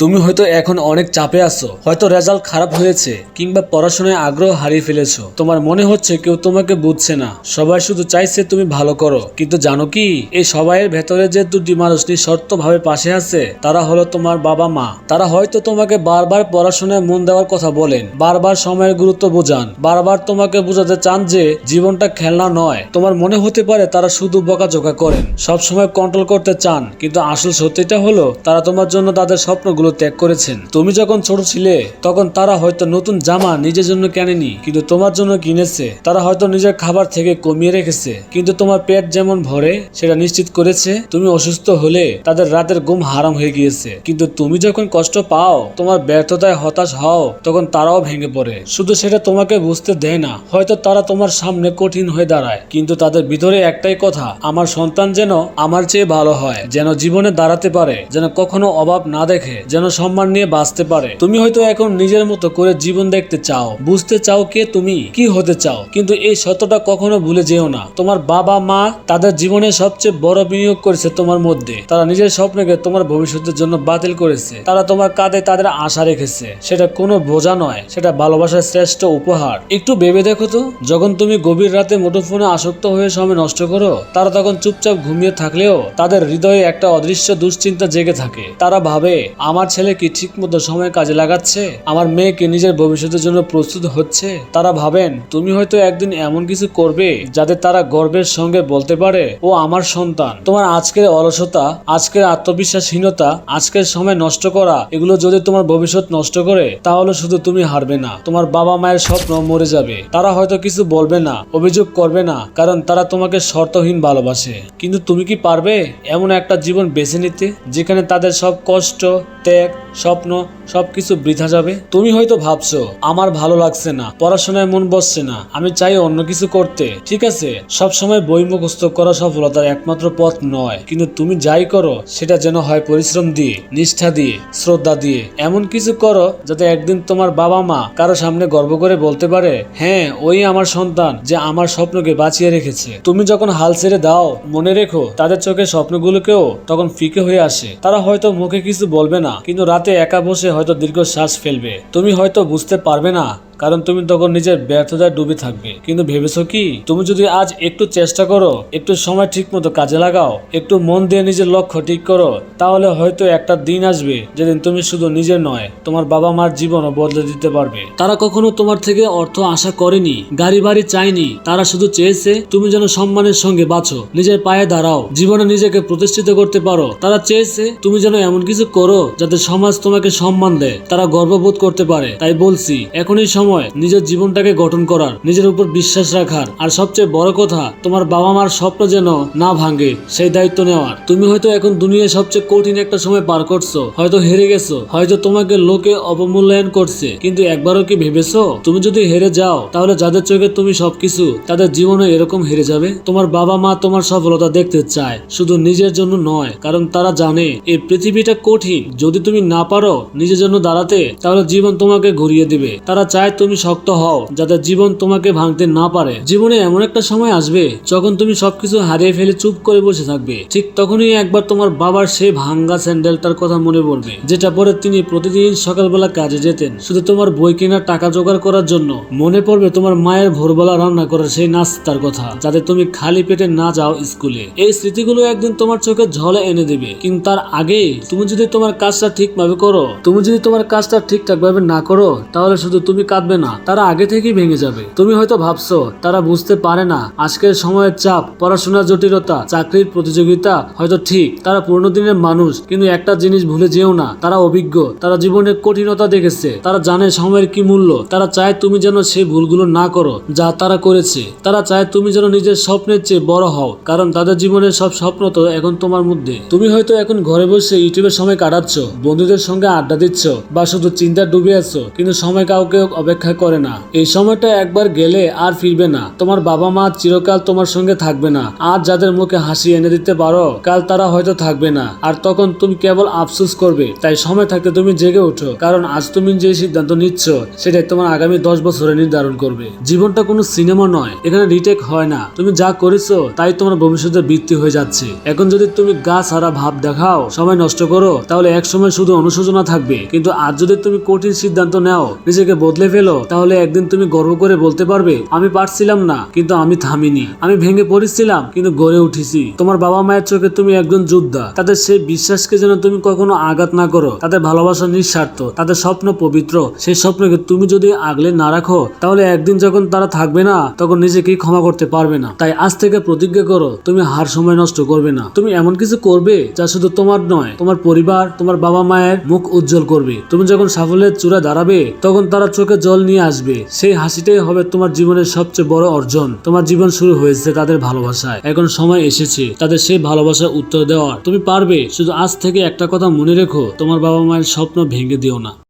তুমি হয়তো এখন অনেক চাপে আছো। হয়তো রেজাল্ট খারাপ হয়েছে, কিংবা পড়াশোনায় আগ্রহ হারিয়ে ফেলেছো। তোমার মনে হচ্ছে কেউ তোমাকে বুঝছে না। সবাই শুধু চাইছে তুমি ভালো করো। কিন্তু জানো কি? এই সবাইয়ের ভেতরে যে দুটি মানুষ নিঃশর্ত ভাবে পাশে আছে, তারা হলো তোমার বাবা মা। তারা হয়তো তোমাকে বারবার পড়াশোনায় মন দেওয়ার কথা বলেন। বারবার সময়ের গুরুত্ব বোঝান। বারবার তোমাকে বোঝাতে চান যে, জীবনটা খেলনা নয়। তোমার মনে হতে পারে তারা শুধু বকাঝোকা করেন। সব সময় কন্ট্রোল করতে চান। কিন্তু আসল সত্যিটা হলো, তারা তোমার জন্য তাদের স্বপ্নগুলো ত্যাগ করেছেন। তুমি যখন ছোট ছিলে, তখন তারা হয়তো নতুন জামা নিজের জন্য কেনেনি, কিন্তু তোমার জন্য কিনেছে। তারা হয়তো নিজের খাবার থেকে কমিয়ে রেখেছে, কিন্তু তোমার পেট যেমন ভরে, সেটা নিশ্চিত করেছে। তুমি অসুস্থ হলে তাদের রাতের ঘুম হারাম হয়ে গিয়েছে। কিন্তু তুমি যখন কষ্ট পাও, তোমার ব্যর্থতায় হতাশ হও, তখন তারাও ভেঙে পড়ে। শুধু সেটা তোমাকে বুঝতে দেয় না, হয়তো তারা তোমার সামনে কঠিন হয়ে দাঁড়ায়। কিন্তু তাদের ভিতরে একটাই কথা, আমার সন্তান যেন আমার চেয়ে ভালো হয়, যেন জীবনে দাঁড়াতে পারে, যেন কখনো অভাব না দেখে, যেন সম্মান নিয়ে বাঁচতে পারে। তুমি হয়তো এখন নিজের মতো করে জীবন দেখতে চাও, বুঝতে চাও কে তুমি, কি হতে চাও, কিন্তু এই সত্যটা কখনো ভুলে যেও না। তোমার বাবা, মা তাদের জীবনে সবচেয়ে বড় বিনিয়োগ করেছে তোমার মধ্যে। তারা নিজের স্বপ্নকে তোমার ভবিষ্যতের জন্য বাতিল করেছে। তারা তোমার কাঁধে তাদের আশা রেখেছে। সেটা কোনো বোঝা নয়, সেটা ভালোবাসার শ্রেষ্ঠ উপহার। একটু ভেবে দেখো তো, যখন তুমি গভীর রাতে মুঠোফোনে আসক্ত হয়ে সময় নষ্ট করো, তারা তখন চুপচাপ ঘুমিয়ে থাকলেও তাদের হৃদয়ে একটা অদৃশ্য দুশ্চিন্তা জেগে থাকে। তারা ভাবে, আমার ছেলে কি ঠিক মতো সময় কাজে লাগাচ্ছে? আমার মেয়ে কি নিজের ভবিষ্যতের জন্য প্রস্তুত হচ্ছে? তারা ভাবেন, তুমি হয়তো একদিন এমন কিছু করবে যাতে তারা গর্বের সঙ্গে বলতে পারে, ও আমার সন্তান, তোমার আজকের অলসতা, আজকের আত্মবিশ্বাসহীনতা, আজকের সময় নষ্ট করা, এগুলো যদি তোমার ভবিষ্যৎ নষ্ট করে, তাহলে শুধু তুমি হারবে না, তোমার বাবা মায়ের স্বপ্ন মরে যাবে। তারা হয়তো কিছু বলবে না, অভিযোগ করবে না, কারণ তারা তোমাকে শর্তহীন ভালোবাসে। কিন্তু তুমি কি পারবে এমন একটা জীবন বেছে নিতে, যেখানে তাদের সব কষ্ট ত্যাগ স্বপ্ন সবকিছু বৃথা যাবে। তুমি হয়তো ভাবছ, আমার ভালো লাগছে না, পড়াশোনায় মন বসছে না, আমি চাই অন্য কিছু করতে। ঠিক আছে, সবসময় বই মুখস্থ করা সফলতার একমাত্র পথ নয়, কিন্তু তুমি যাই করো, সেটা যেন হয় পরিশ্রম দিয়ে, নিষ্ঠা দিয়ে, শ্রদ্ধা দিয়ে। এমন কিছু করো যাতে একদিন তোমার বাবা মা কারও সামনে গর্ব করে বলতে পারে হ্যাঁ ওই আমার সন্তান যে আমার স্বপ্নকে বাঁচিয়ে রেখেছে। তুমি যখন হাল ছেড়ে দাও, মনে রেখো, তাদের চোখে স্বপ্নগুলোকেও তখন ফিকে হয়ে আসে। তারা হয়তো মুখে কিছু বলবে না, কিন্তু রাতে একা বসে হয়তো দীর্ঘশ্বাস ফেলবে। তুমি হয়তো বুঝতে পারবে না কারণ তুমি তখন নিজের ব্যর্থতায় ডুবে থাকবে। কিন্তু ভেবেছো কি? তুমি যদি আজ একটু চেষ্টা করো, একটু সময় ঠিক মতো কাজে লাগাও, একটু মন দিয়ে নিজের লক্ষ্য ঠিক করো, তাহলে হয়তো একটা দিন আসবে যেদিন তুমি শুধু নিজের নয়, তোমার বাবা মার জীবনও বদলে দিতে পারবে। তারা কখনো তোমার থেকে অর্থ আশা করেনি গাড়ি বাড়ি চায়নি, তারা শুধু চেয়েছে তুমি যেন সম্মানের সঙ্গে বাঁচো, নিজের পায়ে দাঁড়াও, জীবনে নিজেকে প্রতিষ্ঠিত করতে পারো। তারা চেয়েছে তুমি যেন এমন কিছু করো যাতে সমাজ তোমাকে সম্মান দেয়, তারা গর্ববোধ করতে পারে। তাই বলছি, এখনই সময় নিজের জীবনটাকে গঠন করার, নিজের উপর বিশ্বাস রাখার। আর সবচেয়ে বড় কথা, তোমার বাবা মার স্বপ্ন যেন না ভাঙে, সেই দায়িত্ব নেওয়ার। তুমি হয়তো এখন দুনিয়ায় সবচেয়ে কঠিন একটা সময় পার করছ, হয়তো হেরে গেছো, হয়তো তোমাকে লোকে অবমূল্যায়ন করছে। কিন্তু একবারও কি ভেবেছো? তুমি যদি হেরে যাও, তাহলে যাদের চোখে তুমি সবকিছু, তাদের জীবনে এরকম হেরে যাবে। তোমার বাবা মা তোমার সফলতা দেখতে চায়, শুধু নিজের জন্য নয়, কারণ তারা জানে, এই পৃথিবীটা কঠিন। যদি তুমি না পারো নিজের জন্য দাঁড়াতে, তাহলে জীবন তোমাকে ঘুরিয়ে দিবে। তারা চায় তুমি শক্ত হও, যাতে জীবন তোমাকে ভাঙতে না পারে। জীবনে এমন একটা সময় আসবে যখন তুমি সবকিছু হারিয়ে ফেলে চুপ করে বসে থাকবে। ঠিক তখনই একবার তোমার বাবার সেই ভাঙ্গা স্যান্ডেলটার কথা মনে পড়বে, যেটা পরে তিনি প্রতিদিন সকালবেলা কাজে যেতেন। শুধু তোমার বই কেনার টাকা জোগাড় করার জন্য মনে পড়বে তোমার মায়ের ভোরবেলা রান্না করার সেই নাস্তার কথা, যাতে তুমি খালি পেটে না যাও স্কুলে। এই স্মৃতিগুলো একদিন তোমার চোখে ঝলে এনে দেবে, কিন্তু তার আগে তুমি যদি তোমার কাজটা ঠিকভাবে করো, তুমি যদি তোমার কাজটা ঠিকঠাক ভাবে না করো, তাহলে শুধু তুমি কাঁদবে না, তারা আগে থেকেই ভেঙে যাবে। তুমি হয়তো ভাবছ, তারা বুঝতে পারে না, আজকের সময়ের চাপ, পড়াশোনার জটিলতা, চাকরির প্রতিযোগিতা, হয়তো ঠিক, তারা পুরনো দিনের মানুষ, কিন্তু একটা জিনিস ভুলে যেও না, তারা অভিজ্ঞ, তারা জীবনের কঠিনতা দেখেছে, তারা জানে সময়ের কি মূল্য, তারা চায় তুমি যেন সেই ভুলগুলো না করো, যা তারা করেছে। তারা চায় তুমি যেন নিজের স্বপ্নের চেয়ে বড় হও, কারণ তাদের জীবনের সব স্বপ্ন তো এখন তোমার মধ্যে। তুমি হয়তো এখন ঘরে বসে ইউটিউবের সময় কাটাচ্ছ, বন্ধুদের সঙ্গে আড্ডা দিচ্ছ, বা শুধু চিন্তা ডুবে আছো, কিন্তু সময় কাউকে অপেক্ষা অপেক্ষা করে না। এই সময়টা একবার গেলে আর ফিরবে না। তোমার বাবা মা চিরকাল তোমার সঙ্গে থাকবে না। আজ যাদের মুখে হাসি এনে দিতে পারো, কাল তারা হয়তো থাকবে না। আর তখন তুমি কেবল আফসোস করবে। তাই সময় থাকতে তুমি জেগে ওঠো। কারণ আজ তুমি যে সিদ্ধান্ত নিচ্ছ, সেটাই তোমার আগামী দশ বছরে নির্ধারণ করবে। জীবনটা কোনো সিনেমা নয়। এখানে রিটেক হয় না। তুমি যা করেছ, তাই তোমার ভবিষ্যতের বৃত্তি হয়ে যাচ্ছে। এখন যদি তুমি গা সারা ভাব দেখাও, সময় নষ্ট করো, তাহলে এক সময় শুধু অনুশোচনা থাকবে। কিন্তু আজ যদি তুমি কঠিন সিদ্ধান্ত নাও, নিজেকে বদলে ফেলো তাহলে একদিন তুমি গর্ব করে বলতে পারবে, আমি পারছিলাম না, কিন্তু আমি থামিনি। আমি ভেঙে পড়েছিলাম, কিন্তু গড়ে উঠেছি। তোমার বাবা মায়ের চোখে তুমি একজন যোদ্ধা, তাদের সেই বিশ্বাসকে যেন তুমি কখনো আঘাত না করো, তাদের ভালোবাসা নিঃস্বার্থ, তাদের স্বপ্ন পবিত্র, সেই স্বপ্নকে তুমি যদি আগলে না রাখো, তাহলে একদিন যখন তারা থাকবে না, তখন নিজেকেই ক্ষমা করতে পারবে না। তাই আজ থেকে প্রতিজ্ঞা করো, তুমি হার সময় নষ্ট করবে না। তুমি এমন কিছু করবে, যা শুধু তোমার নয়, তোমার পরিবার, তোমার বাবা মায়ের মুখ উজ্জ্বল করবে। তুমি যখন সাফল্যের চূড়া দাঁড়াবে, তখন তারা চোখে জল নিয়ে আসবে। সেই হাসিটাই হবে তোমার জীবনের সবচেয়ে বড় অর্জন। তোমার জীবন শুরু হয়েছে তাদের ভালোবাসায়। এখন সময় এসেছে তাদের সেই ভালোবাসার উত্তর দেওয়ার। তুমি পারবে। শুধু আজ থেকে একটা কথা মনে রেখো, তোমার বাবা মায়ের স্বপ্ন ভেঙে দিও না।